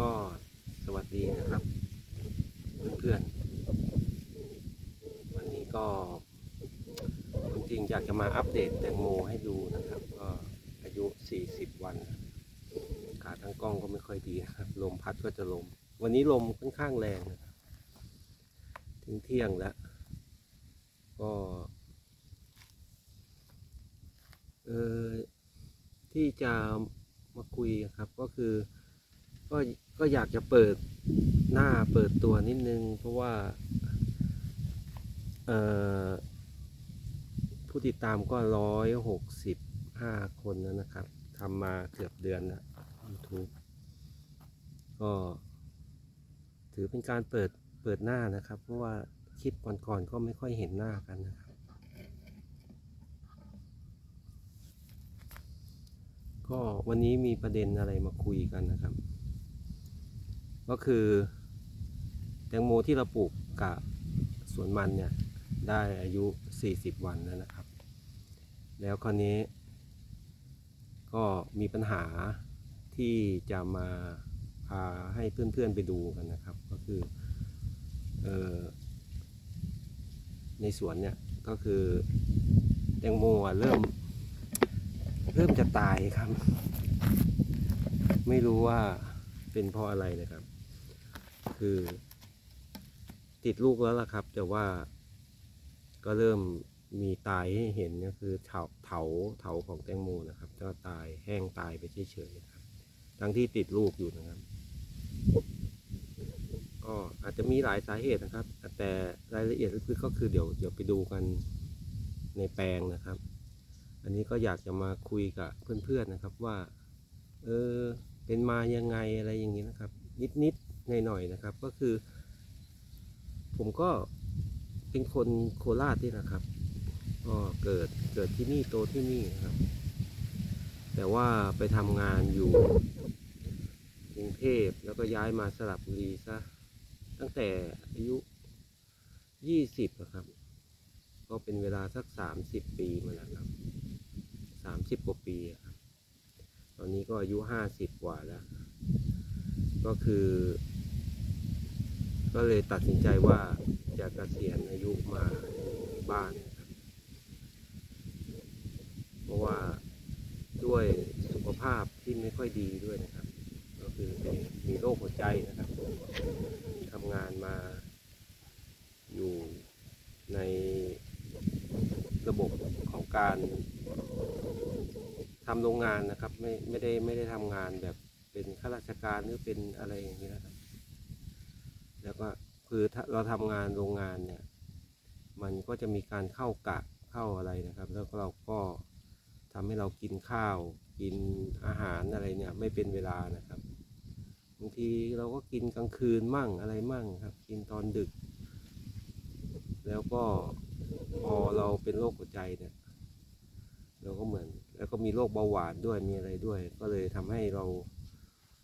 ก็สวัสดีนะครับ เพื่อนๆวันนี้ก็จริงๆอยากจะมาอัปเดตแตงโมให้ดูนะครับ ก็อายุ 40 วันขาตั้งกล้องก็ไม่ค่อยดีนะครับลมพัดก็จะลม วันนี้ลมค่อนข้างแรงนะครับถึงเที่ยงแล้ว ก็เออที่จะมาคุยครับก็คือ ก็ก็อยากจะเปิดหน้าเปิดตัวนิดนึง เพราะว่าผู้ติดตามก็ร้อยหกสิบห้าคนแล้วนะครับทำมาเกือบเดือนแล้ว YouTube ก็ถือเป็นการเปิดเปิดหน้านะครับ เพราะว่าคลิปก่อนๆก็ไม่ค่อยเห็นหน้ากันนะครับ ก็วันนี้มีประเด็นอะไรมาคุยกันนะครับ ก็คือแตงโมที่เราปลูกกับสวนมันเนี่ยได้อายุ 40 วันแล้วนะครับ แล้วคราวนี้ ก็มีปัญหาที่จะมาพาให้เพื่อนๆไปดูกันนะครับ ก็คือออในสวนเนี่ยก็คือแตงโมเริ่มเริ่มจะตายครับ ไม่รู้ว่าเป็นเพราะอะไรนะครับ คือ ติดลูกแล้วล่ะครับ แต่ว่าก็เริ่มมีตายให้เห็นก็คือเถาเถาเถาของแตงโมนะครับก็ตายแห้งตายไปเฉยๆนะครับ ทั้งที่ติดลูกอยู่นะครับ ก็อาจจะมีหลายสาเหตุนะครับ แต่รายละเอียดก็คือก็คือเดี๋ยวเดี๋ยวไปดูกันในแปลงนะครับ อันนี้ก็อยากจะมาคุยกับเพื่อนๆนะครับว่า เออเป็นมายังไงอะไรอย่างนี้นะครับ นิดๆ หน่อยๆนะครับ ก็คือ ผมก็เป็นคนโคราชนี่นะครับก็เกิดเกิดที่นี่โตที่นี่นครับ แต่ว่าไปทำงานอยู่กรุงเทพแล้วก็ย้ายมาสระบุรีซะตั้งแต่อายุยี่สิบครับ ก็เป็นเวลาสักสามสิบปีมาแล้วครับสามสิบกว่าปีครับ ตอนนี้ก็อายุห้าสิบกว่าแล้ว ก็คือ ก็เลยตัดสินใจว่าจะเกษียณอายุมาบ้าน เพราะว่าด้วยสุขภาพที่ไม่ค่อยดีด้วยนะครับ ก็คือเป็นมีโรคหัวใจนะครับทำงานมาอยู่ในระบบของการทำโรงงานนะครับ ไม่ไม่ได้ไม่ได้ทำงานแบบเป็นข้าราชการหรือเป็นอะไรอย่างนี้นะครับแล้วก็ คือเราทำงานโรงงานเนี่ย มันก็จะมีการเข้ากะเข้าอะไรนะครับ แล้วเราก็ทำให้เรากินข้าว กินอาหารอะไรเนี่ยไม่เป็นเวลานะครับบางทีเราก็กินกลางคืนมั่งอะไรมั่งครับ กินตอนดึก แล้วก็พอเราเป็นโรคหัวใจเนี่ยเราก็เหมือน แล้วก็มีโรคเบาหวานด้วยมีอะไรด้วย ก็เลยทำให้เรา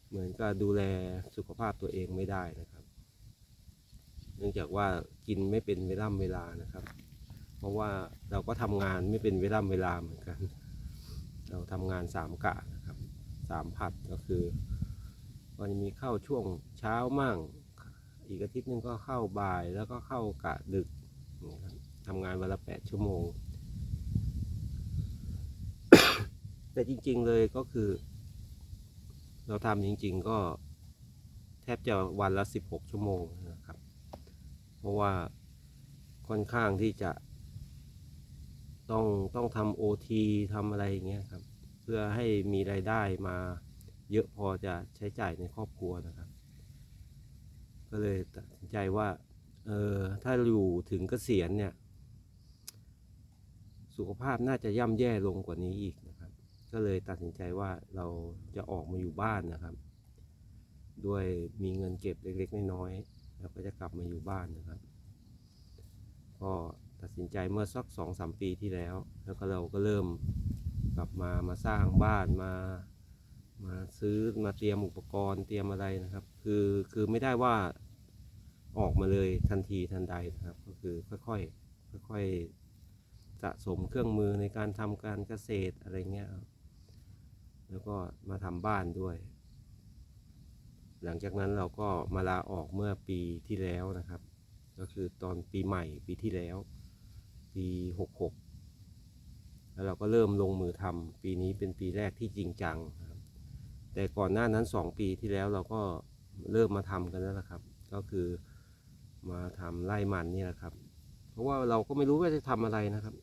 เหมือนกับดูแลสุขภาพตัวเองไม่ได้นะครับ เนื่องจากว่ากินไม่เป็นเวล่ำเวลานะครับ เพราะว่าเราก็ทำงานไม่เป็นเวล่ำเวลาเหมือนกัน เราทำงานสามกะนะครับสามผัดก็คือก็จะมีเข้าช่วงเช้ามั่ง อีกอาทิตย์หนึงก็เข้าบ่ายแล้วก็เข้ากะดึกทำงานวันละแปดชั่วโมง แต่จริงๆเลยก็คือ เราทำจริง ๆ ก็แทบจะวันละสิบหกชั่วโมงนะ เพราะว่าค่อนข้างที่จะ ต้องต้องทำโอทีทำอะไรอย่างเงี้ยครับ เพื่อให้มีรายได้มาเยอะพอจะใช้จ่ายในครอบครัวนะครับ ก็เลยตัดสินใจว่าเออถ้าอยู่ถึงเกษียณเนี่ย สุขภาพน่าจะย่ำแย่ลงกว่านี้อีกนะครับ ก็เลยตัดสินใจว่าเราจะออกมาอยู่บ้านนะครับ ด้วยมีเงินเก็บเล็กๆน้อยๆ แล้วก็จะกลับมาอยู่บ้านนะครับ ก็ตัดสินใจเมื่อสักสองสามปีที่แล้ว แล้วก็เราก็เริ่มกลับมามาสร้างบ้านมา มาซื้อมาเตรียมอุปกรณ์เตรียมอะไรนะครับ คือคือไม่ได้ว่าออกมาเลยทันทีทันใดนะครับ ก็คือค่อยๆค่อยๆสะสมเครื่องมือในการทำการเกษตรอะไรเงี้ยแล้วก็มาทำบ้านด้วย หลังจากนั้นเราก็มาลาออกเมื่อปีที่แล้วนะครับ ก็คือตอนปีใหม่ปีที่แล้ว ปีหกหกแล้วเราก็เริ่มลงมือทำปีนี้เป็นปีแรกที่จริงจังครับแต่ก่อนหน้านั้นสองปีที่แล้วเราก็เริ่มมาทำกันแล้วนะครับ ก็คือมาทำไร่มันนี่แหละครับ เพราะว่าเราก็ไม่รู้ว่าจะทำอะไรนะครับ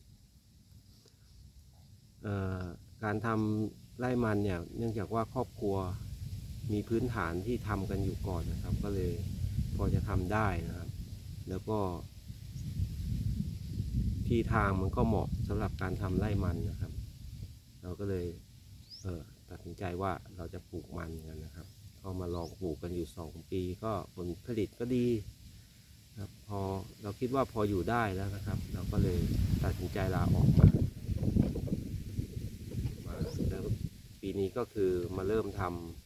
การทำไร่มันเนี่ยเนื่องจากว่าครอบครัว มีพื้นฐานที่ทำกันอยู่ก่อนนะครับ ก็เลยพอจะทำได้นะครับ แล้วก็ที่ทางมันก็เหมาะสำหรับการทำไร่มันนะครับ เราก็เลยเออตัดสินใจว่าเราจะปลูกมันกันนะครับก็มาลองปลูกกันอยู่สองปี ก็ผลผลิตก็ดีครับพอเราคิดว่าพออยู่ได้แล้วนะครับ เราก็เลยตัดสินใจลาออกมามาแล้วปีนี้ก็คือมาเริ่มทำ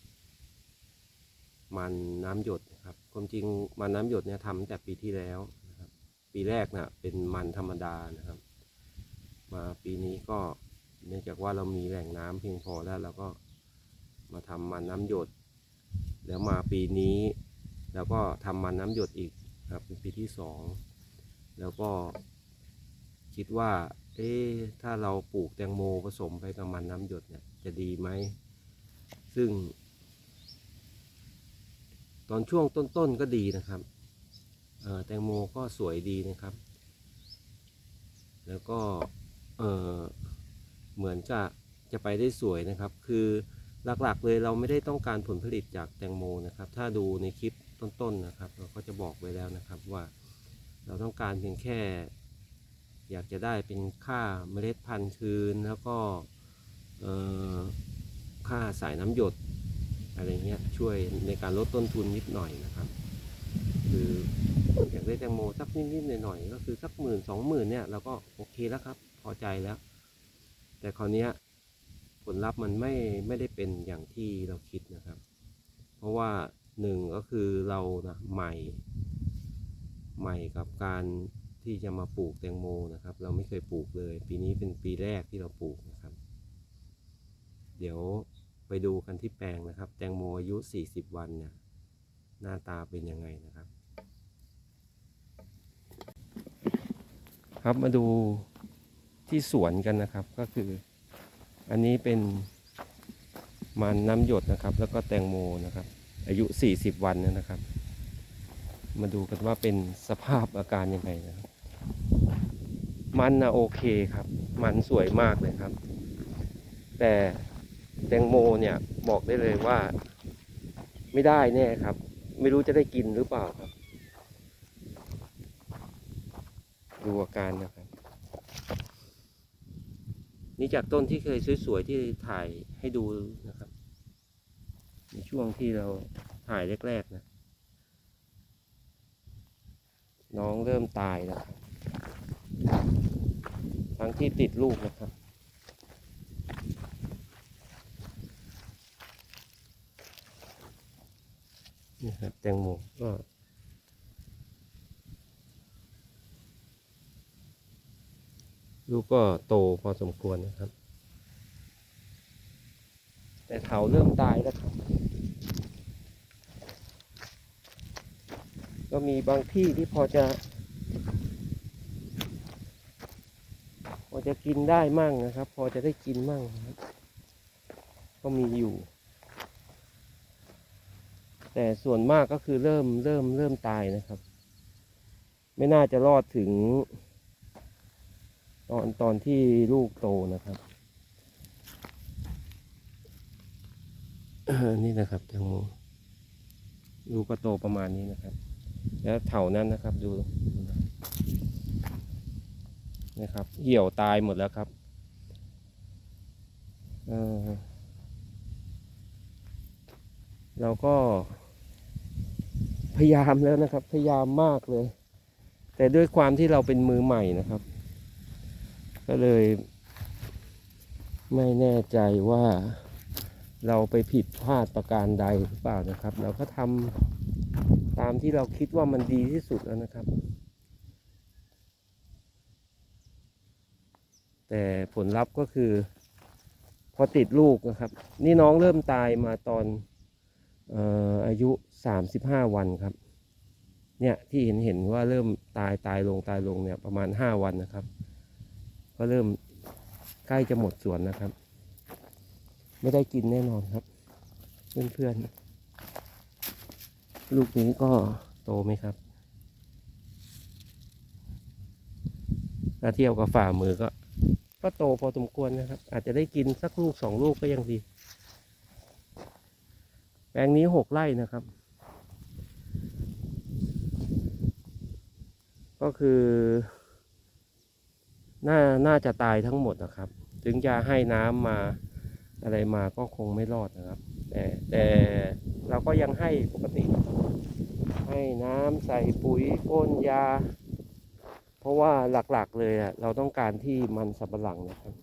มันน้ำหยดนะครับความจริงมันน้ำหยดเนี่ยทำตั้งแต่ปีที่แล้วนะครับ ปีแรกนะ่ะเป็นมันธรรมดานะครับ มาปีนี้ก็เนื่องจากว่าเรามีแหล่งน้ำเพียงพอแล้วเราก็มาทำมันน้ำหยด แล้วมาปีนี้เราก็ทำมันน้ำหยดอีกครับเป็นปีที่สองแล้วก็คิดว่า เอ๊ะถ้าเราปลูกแตงโมผสมไปกับมันน้ำหยดเนี่ยจะดีไหม ซึ่ง ตอนช่วงต้นๆก็ดีนะครับแตงโมก็สวยดีนะครับ แล้วก็เเหมือนจะจะไปได้สวยนะครับ คือหลักๆเลยเราไม่ได้ต้องการผลผลิตจากแตงโมนะครับ ถ้าดูในคลิปต้นๆนะครับ เราก็จะบอกไว้แล้วนะครับว่าเราต้องการเพียงแค่ อยากจะได้เป็นค่าเมล็ดพันธุ์คืนแล้วก็ค่าสายน้ำหยด อะไรเงี้ยช่วยในการลดต้นทุนนิดหน่อยนะครับ คืออยากได้แตงโมสักนิดๆหน่อยๆก็คือสักหมื่นสองหมื่นเนี่ยเราก็โอเคแล้วครับ พอใจแล้ว แต่คราวนี้ผลลัพธ์มันไม่ไม่ได้เป็นอย่างที่เราคิดนะครับ เพราะว่าหนึ่งก็คือเรานะใหม่ ใหม่กับการที่จะมาปลูกแตงโมนะครับ เราไม่เคยปลูกเลย ปีนี้เป็นปีแรกที่เราปลูกนะครับ เดี๋ยว ไปดูกันที่แปลงนะครับ แตงโมอายุ 40 วันเนี่ยหน้าตาเป็นยังไงนะครับ ครับมาดูที่สวนกันนะครับก็คือ อันนี้เป็นมันน้ำหยดนะครับ แล้วก็แตงโมนะครับ อายุ 40 วันนยนะครับ มาดูกันว่าเป็นสภาพอาการยังไงนะครับมันนะโอเคครับ มันสวยมากเลยครับ แต่ แตงโมเนี่ยบอกได้เลยว่า ไม่ได้แน่ครับ ไม่รู้จะได้กินหรือเปล่าครับ ดูอาการนะครับ นี่จากต้นที่เคยสวยๆที่ถ่ายให้ดูนะครับ ในช่วงที่เราถ่ายแรกๆนะ น้องเริ่มตายแล้วครับทั้งที่ติดลูกนะครับ นี่ครับแตงโมก็ลูกก็โตพอสมควรนะครับ แต่เถาเริ่มตายแล้วครับ ก็มีบางที่ที่พอจะ พอจะกินได้มั่งนะครับ พอจะได้กินมั่งนะครับ ก็มีอยู่ แต่ส่วนมากก็คือเริ่มเริ่มเริ่มตายนะครับ ไม่น่าจะรอดถึง ตอนตอนที่ลูกโตนะครับนี่นะครับแตงโมลูกก็โตประมาณนี้นะครับ แล้วเถานั้นนะครับดูนะครับ เหี่ยวตายหมดแล้วครับเเราก็ พยายามแล้วนะครับ พยายามมากเลย แต่ด้วยความที่เราเป็นมือใหม่นะครับ ก็เลย ไม่แน่ใจว่าเราไปผิดพลาดประการใดหรือเปล่านะครับ เราก็ทำตามที่เราคิดว่ามันดีที่สุดแล้วนะครับ แต่ผลลัพธ์ก็คือ พอติดลูกนะครับ นี่น้องเริ่มตายมาตอนอออายุ สามสิบห้าวันครับ เนี่ยที่เห็นเห็นว่าเริ่มตายตายลงตายลงเนี่ยประมาณห้าวันนะครับ ก็เริ่มใกล้จะหมดสวนนะครับ ไม่ได้กินแน่นอนครับ เพื่อนๆลูกนี้ก็โตไหมครับถ้าเทียบกับฝ่ามือก็ ก็โตพอสมควรนะครับ อาจจะได้กินสักลูกสองลูกก็ยังดี แปลงนี้หกไร่นะครับ ก็คือน่าน่าจะตายทั้งหมดนะครับ ถึงจะให้น้ำมาอะไรมาก็คงไม่รอดนะครับ แต่แต่เราก็ยังให้ปกติ ให้น้ำใส่ปุ๋ยพ่นยา เพราะว่าหลักๆเลยอะเราต้องการที่มันสับหลังนะครับ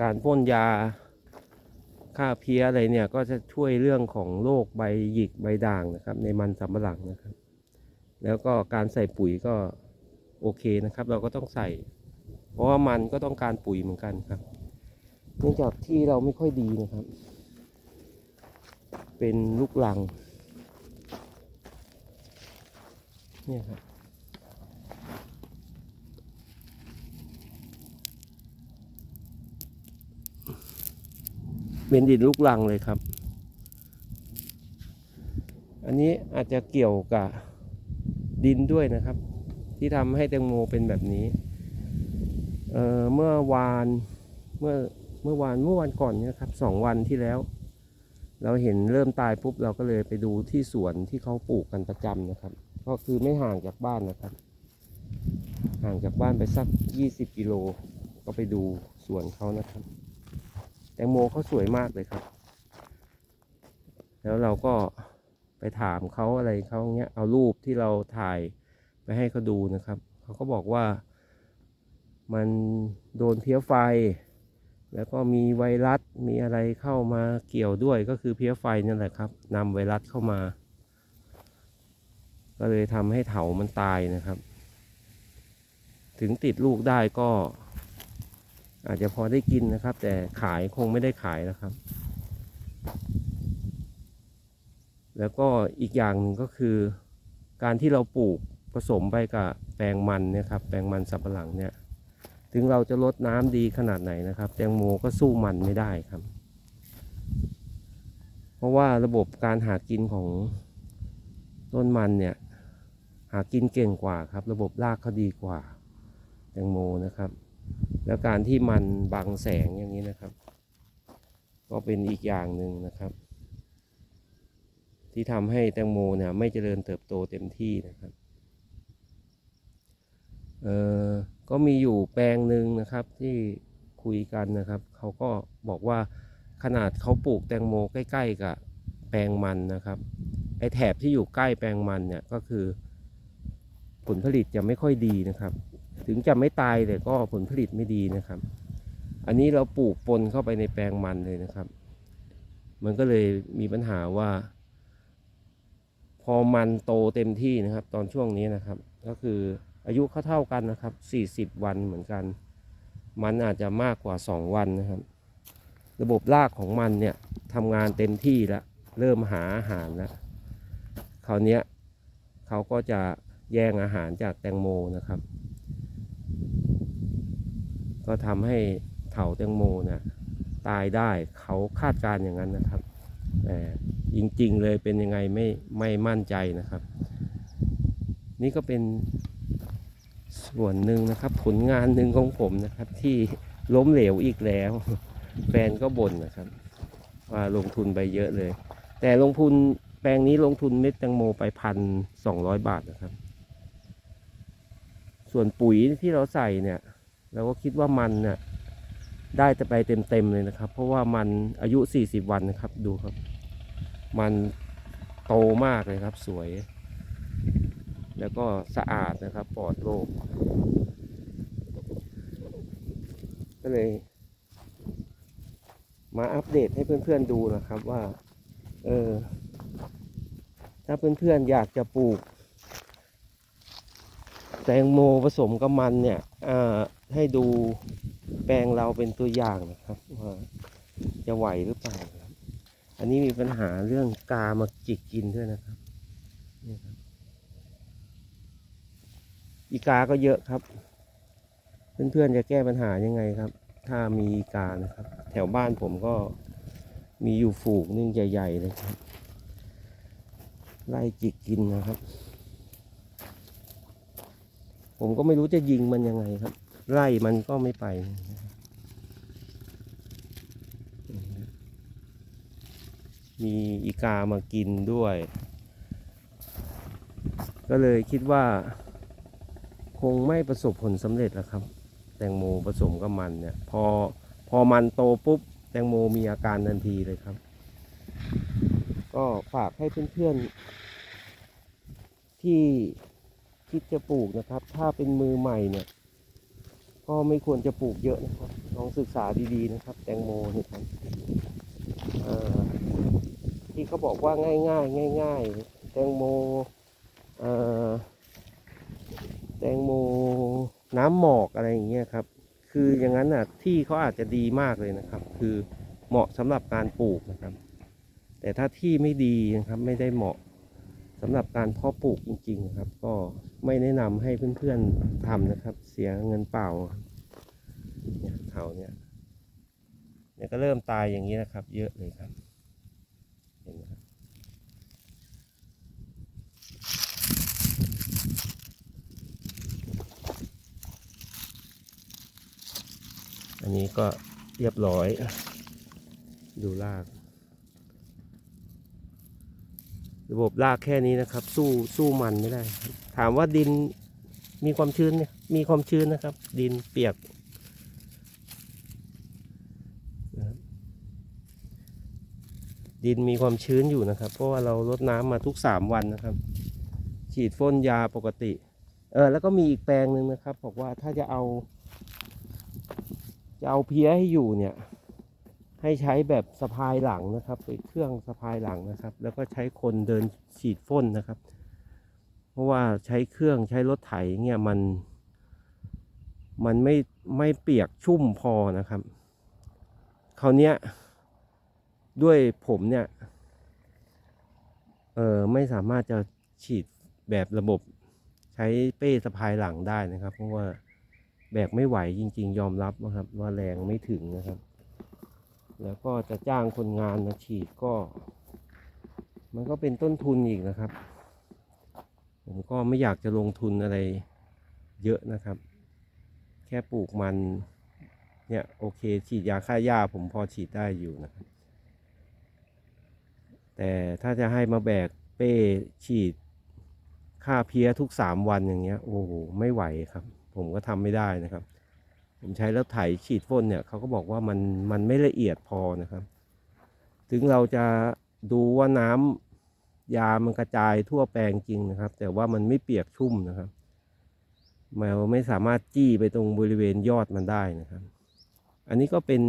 การพ่นยาฆ่าเพี้ยอะไรเนี่ยก็จะช่วยเรื่องของโรคใบหยิกใบด่างนะครับ ในมันสำปะหลังนะครับ แล้วก็การใส่ปุ๋ยก็โอเคนะครับ เราก็ต้องใส่ เพราะว่ามันก็ต้องการปุ๋ยเหมือนกันครับ เนื่องจากที่เราไม่ค่อยดีนะครับ เป็นลูกลังเนี่ยครับเป็นดินลูกลังเลยครับ อันนี้อาจจะเกี่ยวกับ ดินด้วยนะครับ ที่ทำให้แตงโมเป็นแบบนี้เอ่อเมื่อวานเมื่อเมื่อวานเมื่อวันก่อนนี่ยครับสองวันที่แล้ว เราเห็นเริ่มตายปุ๊บเราก็เลยไปดูที่สวนที่เขาปลูกกันประจำนะครับ ก็คือไม่ห่างจากบ้านนะครับ ห่างจากบ้านไปสักยี่สิบกิโล ก็ไปดูสวนเขานะครับ แตงโมเขาสวยมากเลยครับ แล้วเราก็ ไปถามเขาอะไรเขาเงี้ยเอารูปที่เราถ่ายไปให้เขาดูนะครับเขาก็บอกว่ามันโดนเพี้ยไฟ แล้วก็มีไวรัสมีอะไรเข้ามาเกี่ยวด้วยก็คือเพี้ยไฟนั่นแหละครับนำไวรัสเข้ามา ก็เลยทำให้เถามันตายนะครับ ถึงติดลูกได้ก็ อาจจะพอได้กินนะครับ แต่ขายคงไม่ได้ขายนะครับ แล้วก็อีกอย่างหนึ่งก็คือ การที่เราปลูกผสมไปกับแปลงมันนี่ยครับแปลงมันสับปะหลังเนี่ยถึงเราจะลดน้ำดีขนาดไหนนะครับ แตงโมก็สู้มันไม่ได้ครับ เพราะว่าระบบการหากินของต้นมันเนี่ยหากินเก่งกว่าครับ ระบบรากเขาดีกว่า แตงโมนะครับ แล้วการที่มันบังแสงอย่างนี้นะครับ ก็เป็นอีกอย่างหนึ่งนะครับ ที่ทำให้แตงโมเนี่ยไม่เจริญเติบโตเต็มที่นะครับเอ่อก็มีอยู่แปลงหนึ่งนะครับที่คุยกันนะครับเขาก็บอกว่าขนาดเขาปลูกแตงโมใกล้ ๆ กับแปลงมันนะครับไอแถบที่อยู่ใกล้แปลงมันเนี่ยก็คือ ผลผลิตจะไม่ค่อยดีนะครับ ถึงจะไม่ตายแต่ก็ผลผลิตไม่ดีนะครับ อันนี้เราปลูกปนเข้าไปในแปลงมันเลยนะครับ มันก็เลยมีปัญหาว่า พอมันโตเต็มที่นะครับ ตอนช่วงนี้นะครับ ก็คืออายุเขาเท่ากันนะครับ 40 วันเหมือนกัน มันอาจจะมากกว่า 2 วันนะครับ ระบบรากของมันเนี่ยทำงานเต็มที่แล้วเริ่มหาอาหารแล้วคราวนี้เขาก็จะแย่งอาหารจากแตงโมนะครับ ก็ทำให้เถาแตงโมเนี่ยตายได้เขาคาดการณ์อย่างนั้นนะครับแต่ จริงๆเลยเป็นยังไงไม่ไม่มั่นใจนะครับ นี่ก็เป็นส่วนหนึ่งนะครับผลงานหนึ่งของผมนะครับ ที่ล้มเหลวอีกแล้ว แฟนก็บ่นนะครับ ว่าลงทุนไปเยอะเลย แต่ลงทุนแปลงนี้ลงทุนเม็ดแตงโมไปพันสองร้อยบาทนะครับ ส่วนปุ๋ยที่เราใส่เนี่ยเราก็คิดว่ามันเนี่ยได้แต่ไปเต็มๆเลยนะครับ เพราะว่ามันอายุ 40 วันนะครับดูครับ มันโตมากเลยครับสวย แล้วก็สะอาดนะครับปลอดโรคก็เลย มาอัปเดตให้เพื่อนๆดูนะครับว่า เออ ถ้าเพื่อนๆอยากจะปลูก แตงโมผสมกับมันเนี่ยอ่าให้ดูแปลงเราเป็นตัวอย่างนะครับ ว่าจะไหวหรือเปล่า อันนี้มีปัญหาเรื่องกามาจิกกินด้วยนะครับนี่ครับ อีกาก็เยอะครับ เพื่อนๆจะแก้ปัญหายังไงครับ ถ้ามีอีกานะครับ แถวบ้านผมก็มีอยู่ฝูงนึงใหญ่ๆเลยครับ ไล่จิกกินนะครับ ผมก็ไม่รู้จะยิงมันยังไงครับ ไล่มันก็ไม่ไปนะครับ มีอีกามากินด้วย ก็เลยคิดว่า คงไม่ประสบผลสำเร็จแล้วครับ แตงโมผสมกับมันเนี่ย พอพอมันโตปุ๊บ แตงโมมีอาการทันทีเลยครับ ก็ฝากให้เพื่อนๆ ที่คิดจะปลูกนะครับ ถ้าเป็นมือใหม่เนี่ย ก็ไม่ควรจะปลูกเยอะนะครับ ลองศึกษาดีๆนะครับ แตงโมนี่ครับ ที่เขาบอกว่าง่ายๆง่ายๆแตงโมแตงโมน้ำหมอกอะไรอย่างเงี้ยครับ คืออย่างนั้นน่ะที่เขาอาจจะดีมากเลยนะครับ คือเหมาะสำหรับการปลูกนะครับ แต่ถ้าที่ไม่ดีนะครับไม่ได้เหมาะสำหรับการเพาะปลูกจริง ๆ ครับ ก็ไม่แนะนำให้เพื่อนๆทำนะครับ เสียเงินเปล่าเนี่ยเถาเนี่ยเนี่ยก็เริ่มตายอย่างนี้นะครับ เยอะเลยครับ เห็นไหมครับ อั นนี้ก็เรียบร้อย ดูราก ระบบรากแค่นี้นะครับ สู้สู้มันไม่ได้ ถามว่าดินมีความชื้นเนี่ยมีความชื้นนะครับ ดินเปียกดินมีความชื้นอยู่นะครับ เพราะว่าเราลดน้ำมาทุกสามวันนะครับ ฉีดพ่นยาปกติ เออแล้วก็มีอีกแปลงหนึ่งนะครับ บอกว่าถ้าจะเอา จะเอาเพี้ยให้อยู่เนี่ย ให้ใช้แบบสะพายหลังนะครับเป็นเครื่องสะพายหลังนะครับ แล้วก็ใช้คนเดินฉีดพ่นนะครับ เพราะว่าใช้เครื่องใช้รถไถเนี่ยมัน มันไม่ไม่เปียกชุ่มพอนะครับคราวเนี้ยด้วยผมเนี่ยเออไม่สามารถจะฉีดแบบระบบใช้เป้สะพายหลังได้นะครับ เพราะว่า แบกไม่ไหวจริง ๆ ยอมรับนะครับ ว่าแรงไม่ถึงนะครับ แล้วก็จะจ้างคนงานมาฉีดก็ มันก็เป็นต้นทุนอีกนะครับ ผมก็ไม่อยากจะลงทุนอะไรเยอะนะครับ แค่ปลูกมันเนี่ยโอเคฉีดยาฆ่าหญ้าผมพอฉีดได้อยู่นะครับ แต่ถ้าจะให้มาแบกเป้ฉีดฆ่าเพี้ยทุกสามวันอย่างเงี้ยโอ้โหไม่ไหวครับ ผมก็ทำไม่ได้นะครับ ผมใช้แล้วไถฉีดพ่นเนี่ยเขาก็บอกว่ามันมันไม่ละเอียดพอนะครับ ถึงเราจะดูว่าน้ำยามันกระจายทั่วแปลงจริงนะครับ แต่ว่ามันไม่เปียกชุ่มนะครับแมวไม่สามารถจี้ไปตรงบริเวณยอดมันได้นะครับ อันนี้ก็เป็น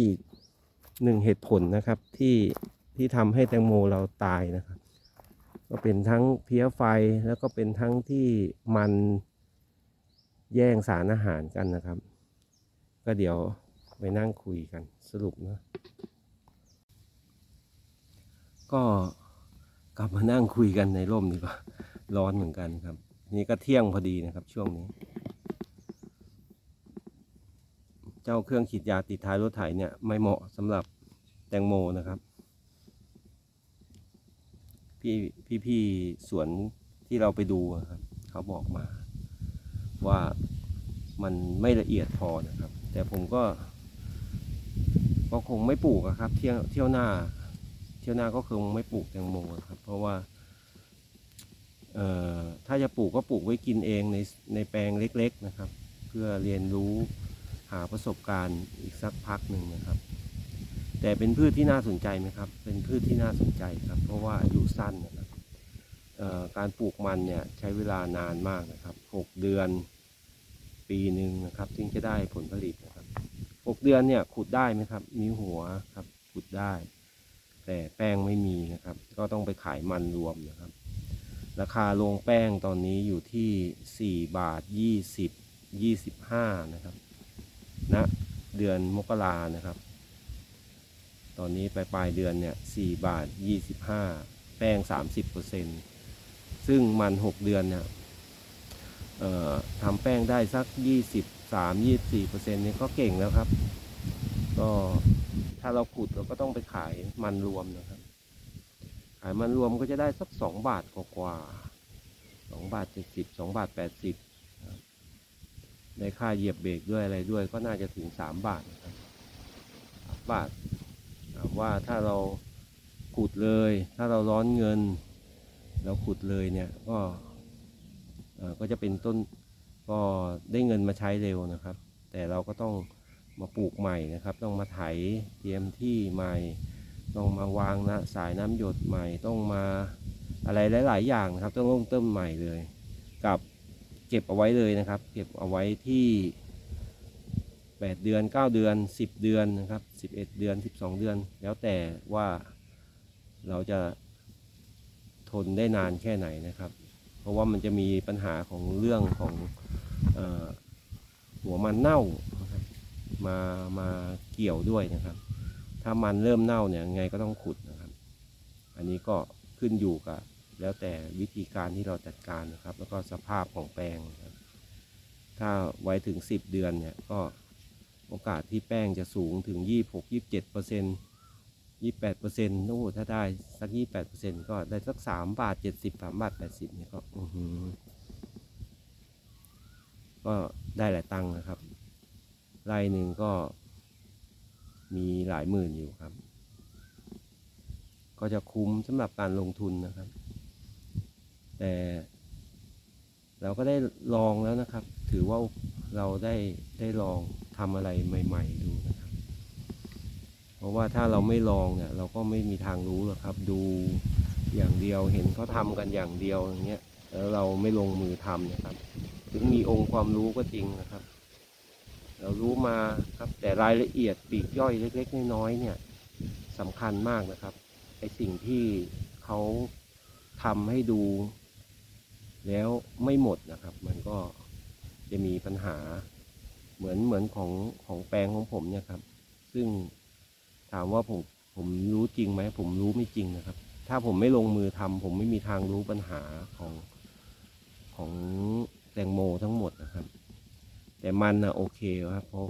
อีกหนึ่งเหตุผลนะครับที่ที่ทำให้แตงโมเราตายนะครับ ก็เป็นทั้งเพี้ยไฟแล้วก็เป็นทั้งที่มันแย่งสารอาหารกันนะครับ ก็เดี๋ยวไปนั่งคุยกันสรุปนะก็กลับมานั่งคุยกันในร่มดีกว่าร้อนเหมือนกันครับ นี่ก็เที่ยงพอดีนะครับช่วงนี้ เจ้าเครื่องฉีดยาติดท้ายรถไถเนี่ยไม่เหมาะสำหรับแตงโมนะครับ พี่พี่พี่สวนที่เราไปดูครับเขาบอกมา ว่ามันไม่ละเอียดพอนะครับ แต่ผมก็ ก็คงไม่ปลูกครับ เที่ยวเที่ยวหน้า เที่ยวหน้าก็คงไม่ปลูกแตงโมครับ เพราะว่าเอ่อถ้าจะปลูกก็ปลูกไว้กินเองในในแปลงเล็ก ๆนะครับ เพื่อเรียนรู้หาประสบการณ์อีกสักพักหนึ่งนะครับ แต่เป็นพืชที่น่าสนใจไหมครับ เป็นพืชที่น่าสนใจครับ เพราะว่าอายุสั้นนะครับการปลูกมันเนี่ยใช้เวลานานมากนะครับหกเดือนปีหนึ่งนะครับถึงจะได้ผลผลิตนะครับหกเดือนเนี่ยขุดได้ไหมครับ มีหัวครับขุดได้ แต่แป้งไม่มีนะครับ ก็ต้องไปขายมันรวมนะครับ ราคาโรงแป้งตอนนี้อยู่ที่ 4 บาท 20 25 นะครับณนะเดือนมกรานะครับ ตอนนี้ปลายปลายเดือนเนี่ยสี่บาทยี่สิบห้าแป้งสามสิบเปอร์เซ็นซึ่งมันหกเดือนเนี่ยทำแป้งได้สักยี่สิบสามยี่สี่เปอร์เซ็นต์นี่ยก็เก่งแล้วครับ ก็ถ้าเราขุดเราก็ต้องไปขายมันรวมนะครับ ขายมันรวมก็จะได้สักสองบาทกว่าๆสองบาทเจ็ดสิบสองบาทแปดสิบได้ค่าเหยียบเบรกด้วยอะไรด้วยก็น่าจะถึงสามบาทนะครับามบาท ว่าถ้าเราขุดเลย ถ้าเราร้อนเงิน เราขุดเลยเนี่ยก็ก็จะเป็นต้นก็ได้เงินมาใช้เร็วนะครับ แต่เราก็ต้องมาปลูกใหม่นะครับ ต้องมาไถเตรียมที่ใหม่ ต้องมาวางนะสายน้ำหยดใหม่ต้องมาอะไรหลาย ๆ อย่างนะครับ ต้องเริ่มต้นใหม่เลย กับเก็บเอาไว้เลยนะครับ เก็บเอาไว้ที่ 8 เดือน 9 เดือน 10 เดือนนะครับ11 เดือน 12 เดือน แล้วแต่ว่าเราจะทนได้นานแค่ไหนนะครับ เพราะว่ามันจะมีปัญหาของเรื่องของอหัวมันเน่านะครับมามาเกี่ยวด้วยนะครับ ถ้ามันเริ่มเน่าเนี่ยยังไงก็ต้องขุดนะครับ อันนี้ก็ขึ้นอยู่กับแล้วแต่วิธีการที่เราจัดการนะครับ แล้วก็สภาพของแปลงนะครับถ้าไว้ถึง 10 เดือนเนี่ยก็ โอกาสที่แป้งจะสูงถึง 26 27เปอร์เซ็นต์28เปอร์เซ็นต์โอ้ถ้าได้สัก 28เปอร์เซ็นต์ก็ได้สัก 3 บาท 70 3บาท 80เนี่ยก็ก็ได้หลายตังค์นะครับไร่หนึ่งก็มีหลายหมื่นอยู่ครับ ก็จะคุ้มสำหรับการลงทุนนะครับ แต่เราก็ได้ลองแล้วนะครับ ถือว่าเราได้ได้ลอง ทำอะไรใหม่ ๆ ดูนะครับ เพราะว่าถ้าเราไม่ลองเนี่ยเราก็ไม่มีทางรู้หรอกครับ ดูอย่างเดียวเห็นเขาทำกันอย่างเดียวอย่างเงี้ยแล้วเราไม่ลงมือทำนะครับ ถึงมีองค์ความรู้ก็จริงนะครับ เรารู้มาครับ แต่รายละเอียดปีกย่อยเล็กๆน้อยๆเนี่ยสำคัญมากนะครับไอสิ่งที่เขาทำให้ดู แล้วไม่หมดนะครับ มันก็จะมีปัญหา เหมือนเหมือนของของแปลงของผมเนี่ยครับ ซึ่งถามว่าผมผมรู้จริงไหมผมรู้ไม่จริงนะครับ ถ้าผมไม่ลงมือทำผมไม่มีทางรู้ปัญหาของของแตงโมทั้งหมดนะครับ แต่มันนะโอเคครับเพราะ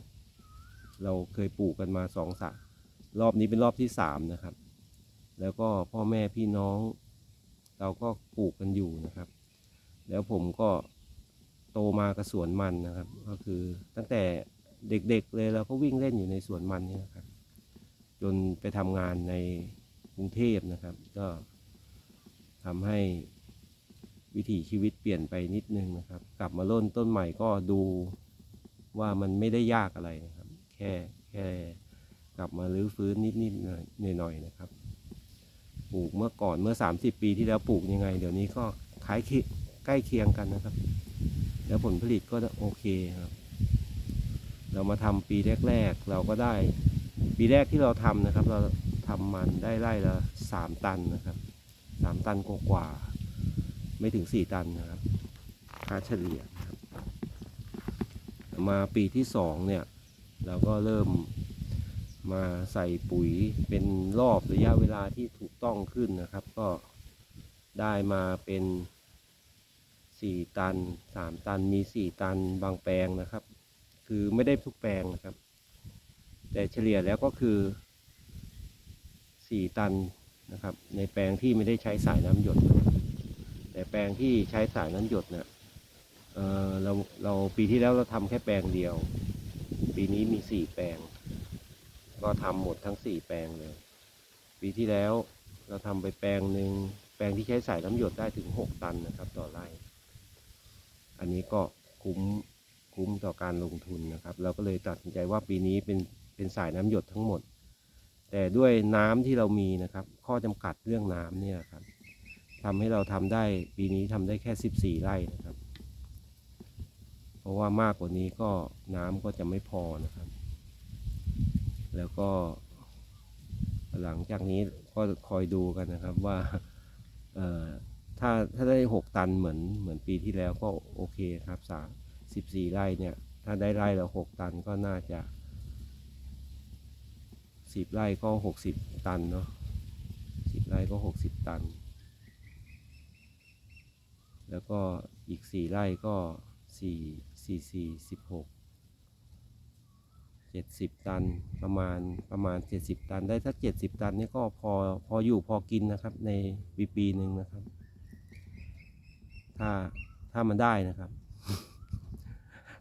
เราเคยปลูกกันมาสองสะรอบนี้เป็นรอบที่สามนะครับ แล้วก็พ่อแม่พี่น้อง เราก็ปลูกกันอยู่นะครับ แล้วผมก็ โตมากับสวนมันนะครับ ก็คือตั้งแต่เด็กๆเลยเราก็วิ่งเล่นอยู่ในสวนมันนี่นะครับ จนไปทำงานในกรุงเทพนะครับ ก็ทำให้วิถีชีวิตเปลี่ยนไปนิดนึงนะครับ กลับมาเริ่มต้นใหม่ก็ดูว่ามันไม่ได้ยากอะไรนะครับ แค่แค่กลับมารื้อฟื้นนิดๆหน่อยๆหน่อยๆนะครับ ปลูกเมื่อก่อนเมื่อ 30 ปีที่แล้วปลูกยังไง เดี๋ยวนี้ก็คล้ายเคียใกล้เคียงกันนะครับ แล้วผลผลิตก็โอเคครับ เรามาทำปีแรก ๆ เราก็ได้ ปีแรกที่เราทำนะครับ เราทำมันได้ไร่ละสามตันนะครับสามตันกว่าๆไม่ถึงสี่ตันนะครับค่าเฉลี่ยนะครับ มาปีที่สองเนี่ย เราก็เริ่มมาใส่ปุ๋ยเป็นรอบระยะเวลาที่ถูกต้องขึ้นนะครับ ก็ได้มาเป็น สี่ตันสามตันมีสี่ตันบางแปลงนะครับ คือไม่ได้ทุกแปลงนะครับ แต่เฉลี่ยแล้วก็คือสี่ตันนะครับ ในแปลงที่ไม่ได้ใช้สายน้ำหยด แต่แปลงที่ใช้สายน้ำหยดเนี่ยเออเราเราปีที่แล้วเราทำแค่แปลงเดียว ปีนี้มีสี่แปลง ก็ทำหมดทั้งสี่แปลงเลย ปีที่แล้วเราทำไปแปลงหนึ่งแปลงที่ใช้สายน้ำหยดได้ถึงหกตันนะครับ ต่อไร่ อันนี้ก็คุ้มคุ้มต่อการลงทุนนะครับ เราก็เลยตัดสินใจว่าปีนี้เป็นเป็นสายน้ำหยดทั้งหมด แต่ด้วยน้ำที่เรามีนะครับ ข้อจำกัดเรื่องน้ำเนี่ยครับทำให้เราทำได้ปีนี้ทำได้แค่สิบสี่ไร่นะครับ เพราะว่ามากกว่านี้ก็น้ำก็จะไม่พอนะครับ แล้วก็ หลังจากนี้ก็คอยดูกันนะครับว่าเอ่อ ถ้าถ้าได้หกตันเหมือนเหมือนปีที่แล้วก็โอเคครับสามสิบสี่ไร่เนี่ย ถ้าได้ไร่ละหกตันก็น่าจะสิบไร่ก็หกสิบตันเนาะสิบไร่ก็หกสิบตัน แล้วก็อีกสี่ไร่ก็สี่สี่สี่สิบหกเจ็ดสิบตันประมาณประมาณเจ็ดสิบตันได้ถ้าเจ็ดสิบตันนี่ก็พอพออยู่พอกินนะครับในปีปีหนึ่งนะครับ ถ้าถ้ามันได้นะครับ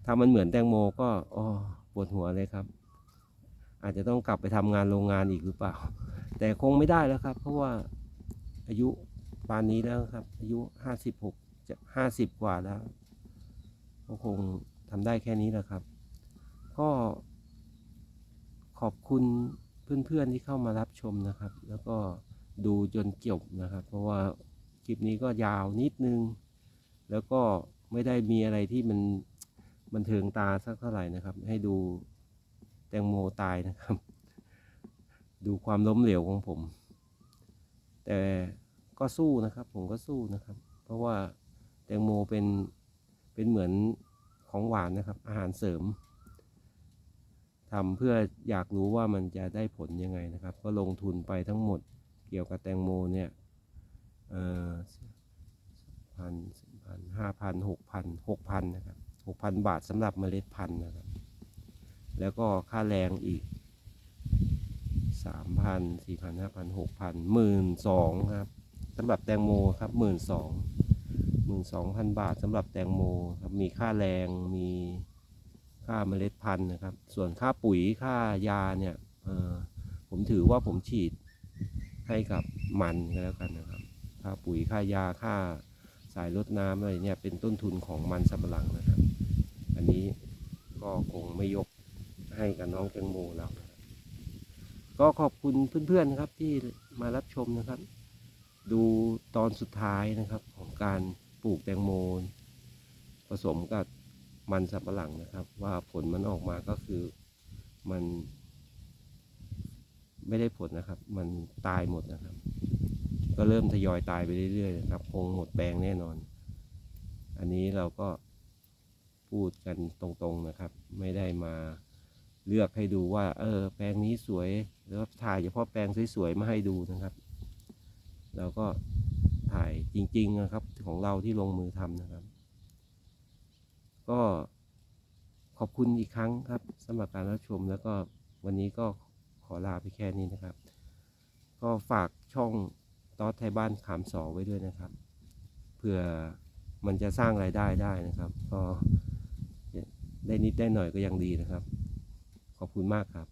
ถ้ามันเหมือนแตงโมก็อ๋อปวดหัวเลยครับ อาจจะต้องกลับไปทำงานโรงงานอีกหรือเปล่า แต่คงไม่ได้แล้วครับ เพราะว่าอายุปานนี้แล้วครับ อายุห้าสิบหกจะห้าสิบกว่าแล้วก็คงทำได้แค่นี้แหละครับ ก็ขอบคุณเพื่อนๆที่เข้ามารับชมนะครับ แล้วก็ดูจนจบนะครับ เพราะว่าคลิปนี้ก็ยาวนิดนึง แล้วก็ไม่ได้มีอะไรที่มันบันเทิงตาสักเท่าไหร่นะครับ ให้ดูแตงโมตายนะครับ ดูความล้มเหลวของผม แต่ก็สู้นะครับ ผมก็สู้นะครับ เพราะว่าแตงโมเป็นเป็นเหมือนของหวานนะครับ อาหารเสริมทำเพื่ออยากรู้ว่ามันจะได้ผลยังไงนะครับ ก็ลงทุนไปทั้งหมดเกี่ยวกับแตงโมเนี่ยพัน พันห้าพันหกพันหกพันนะครับหกพันบาทสำหรับเมล็ดพันธุ์นะครับ แล้วก็ค่าแรงอีกสามพันสี่พันห้าพันหกพันหมื่นสองครับสำหรับแตงโมครับหมื่นสองหมื่นสองพันบาทสำหรับแตงโมครับมีค่าแรงมีค่าเมล็ดพันธุ์นะครับ ส่วนค่าปุ๋ยค่ายาเนี่ยผมถือว่าผมฉีดให้กับมันก็แล้วกันนะครับ ค่าปุ๋ยค่ายาค่าายรดน้ำอะไรเนี่ยเป็นต้นทุนของมันสำปะหลังนะครับ อันนี้ก็คงไม่ยกให้กับน้องแตงโมเราก็ขอบคุณเพื่อนๆนะครับที่มารับชมนะครับ ดูตอนสุดท้ายนะครับของการปลูกแตงโมผสมกับมันสับปะหลังนะครับ ว่าผลมันออกมาก็คือมัน ไม่ได้ผลนะครับ มันตายหมดนะครับ ก็เริ่มทยอยตายไปเรื่อยๆนะครับคงหมดแปลงแน่นอน อันนี้เราก็พูดกันตรงๆนะครับ ไม่ได้มาเลือกให้ดูว่า เออ แปลงนี้สวยแล้วถ่ายเฉพาะแปลงสวยๆมาให้ดูนะครับ เราก็ถ่ายจริง ๆนะครับของเราที่ลงมือทำนะครับ ก็ขอบคุณอีกครั้งครับสำหรับการรับชมแล้วก็วันนี้ก็ขอลาไปแค่นี้นะครับ ก็ฝากช่อง ตอสให้บ้านขามสอไว้ด้วยนะครับเพื่อมันจะสร้างรายได้ได้นะครับ ก็ได้นิดได้หน่อยก็ยังดีนะครับ ขอบคุณมากครับ